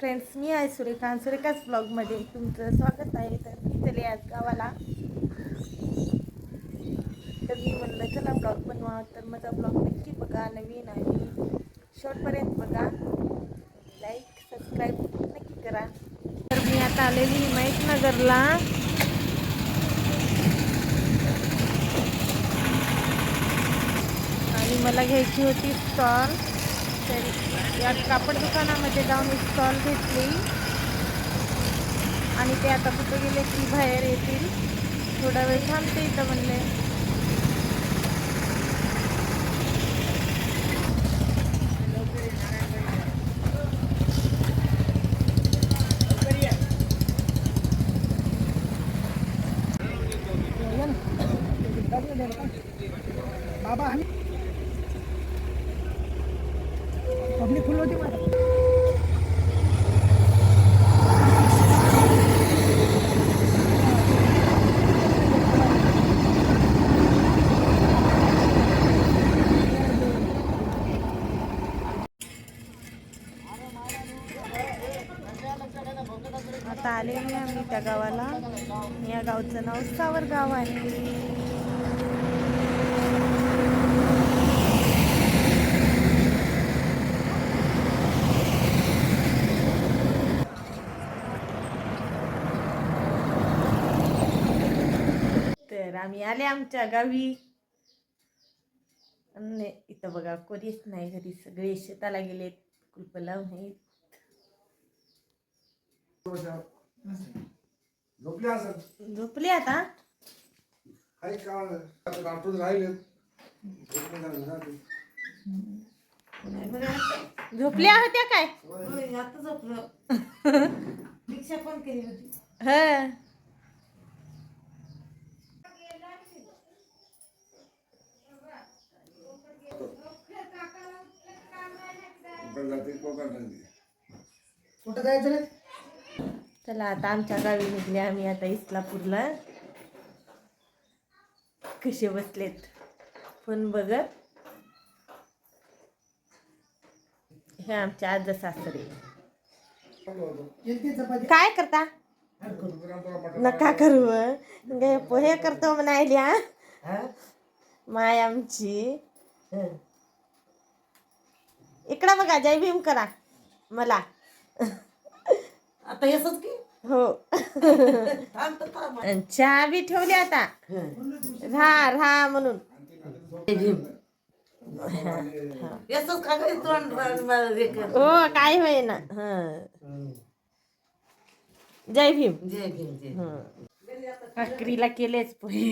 Friends मी आहे सुरेखा. सुरेखाच ब्लॉगमध्ये तुमचं स्वागत आहे. तर मी चले आज गावाला. तर मी म्हणलं चला ब्लॉग बनवा तर माझा ब्लॉग नक्की बघा. नवीन आहे शेवटपर्यंत बघा. लाईक सबस्क्राईब नक्की करा. तर मी आता आलेली नगरला आणि मला घ्यायची होती स्टॉल असेल या कापड दुकानामध्ये जाऊन एक स्टॉल घेतली. आणि ते आता कुठे गेले की बाहेर येतील. थोडा वेळ थांबते इथं म्हणले. आता आलेली आम्ही त्या गावाला. या गावचं नाव सावर गाव आहे. तर आम्ही आले आमच्या गावी. इथं बघा कोणीच नाही घरी सगळे शेताला गेलेत. कुलप लावून आहेत. झोपली असं झोपले आता. काही राहिले. झोपल्या होत्या काय? आता झोपलं. रिक्षा पण केली होती. ह. कुठं जायचं रे? चला आता आमच्या गावी निघले आम्ही आता इस्लापूरला. कसे बसलेत? फोन बघत हे आमचे आज सासरे. काय करता? नका करू गे पोहे करतो म्हणायल्या माय आमची. इकडं बघा जय भीम करा. मला. आता येसच की? हो. चहा बी ठेवली आता. हं. राहा राहा म्हणून. हे काय होय ना हं. जय भीम. जय भीम जय. भाकरीला केलेच पोहे.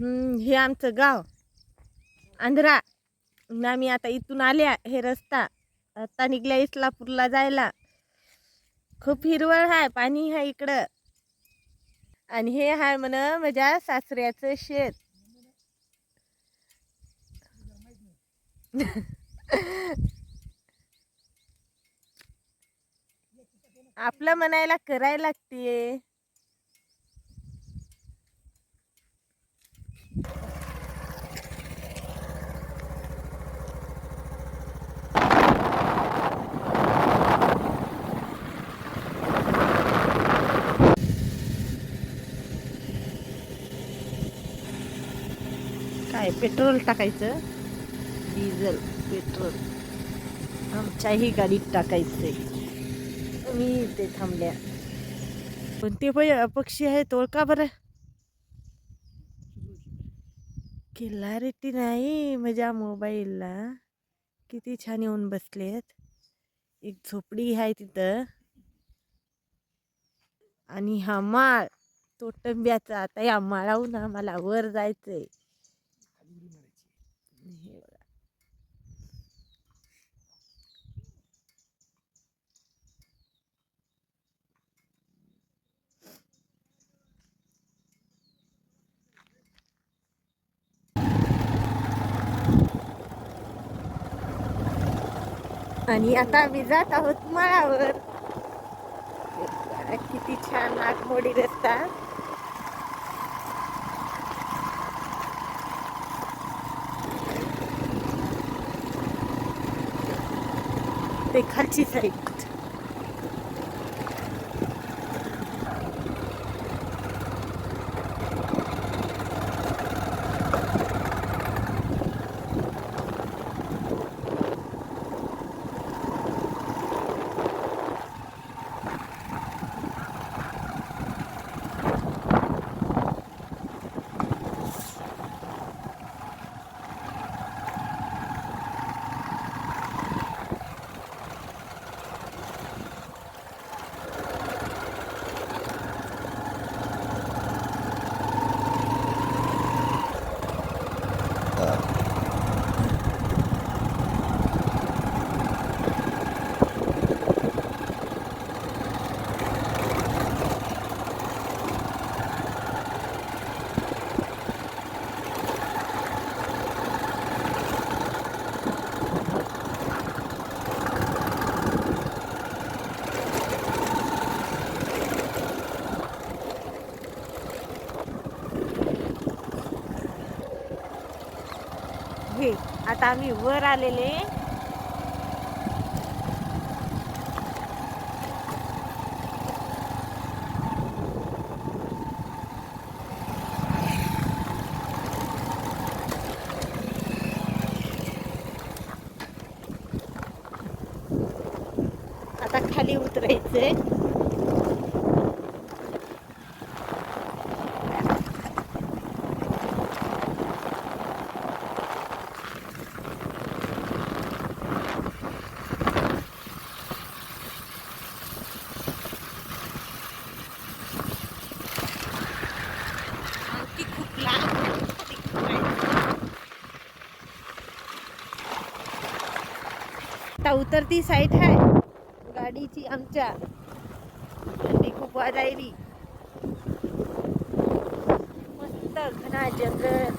हम्म, हे आमचं गाव. आंध्रा. आम्ही आता इथून आल्या हे रस्ता. आता निघल्या इस्लापूरला जायला. खूप हिरवळ आहे पाणी आहे इकडं. आणि हे आहे म्हण माझ्या सासऱ्याचं शेत. आपलं म्हणायला करायला लागते काय पेट्रोल टाकायचं. Diesel petrol. आमच्याही गाडीत टाकायचंय. मी इथे थांबल्या. पण ते पण पक्षी आहेत का बरं. क्लॅरिटी नाही माझ्या मोबाईलला. किती छान येऊन बसलेत. एक झोपडी आहे तिथं. आणि हा माळ तो टंब्याचा आता या माळाहून आम्हाला वर जायचंय. आणि आता आम्ही जात आहोत माळावर. किती छान नागमोडी रस्ता ते खालची साईड हे आता आम्ही वर आलेले. आता खाली उतरायचंय. आता उतरती साईट आहे गाडीची आमच्या. थंडी खूप वाजायली. मस्त घना जंगल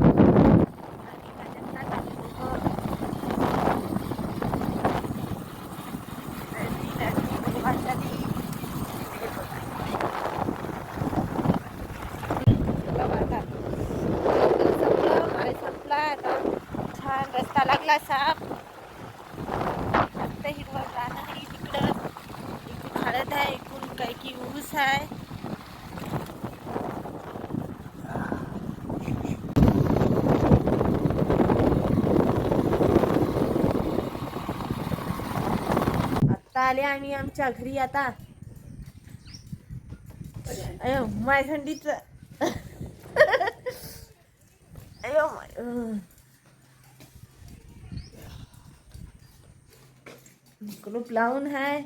आणि माझ्या नाकात खूप नदी, नदी, वाटाली. हे बघा. चला बा आता. संपलं, माळ संपला आता छान रस्ता फक्त साफ हिरवं रान आहे तिकडं. इकडून हळद आहे इकडून काय की ऊस आहे. आता आले आम्ही आमच्या घरी आता. अयो माय थंडीच अयो माय ग्रुप लावून आहे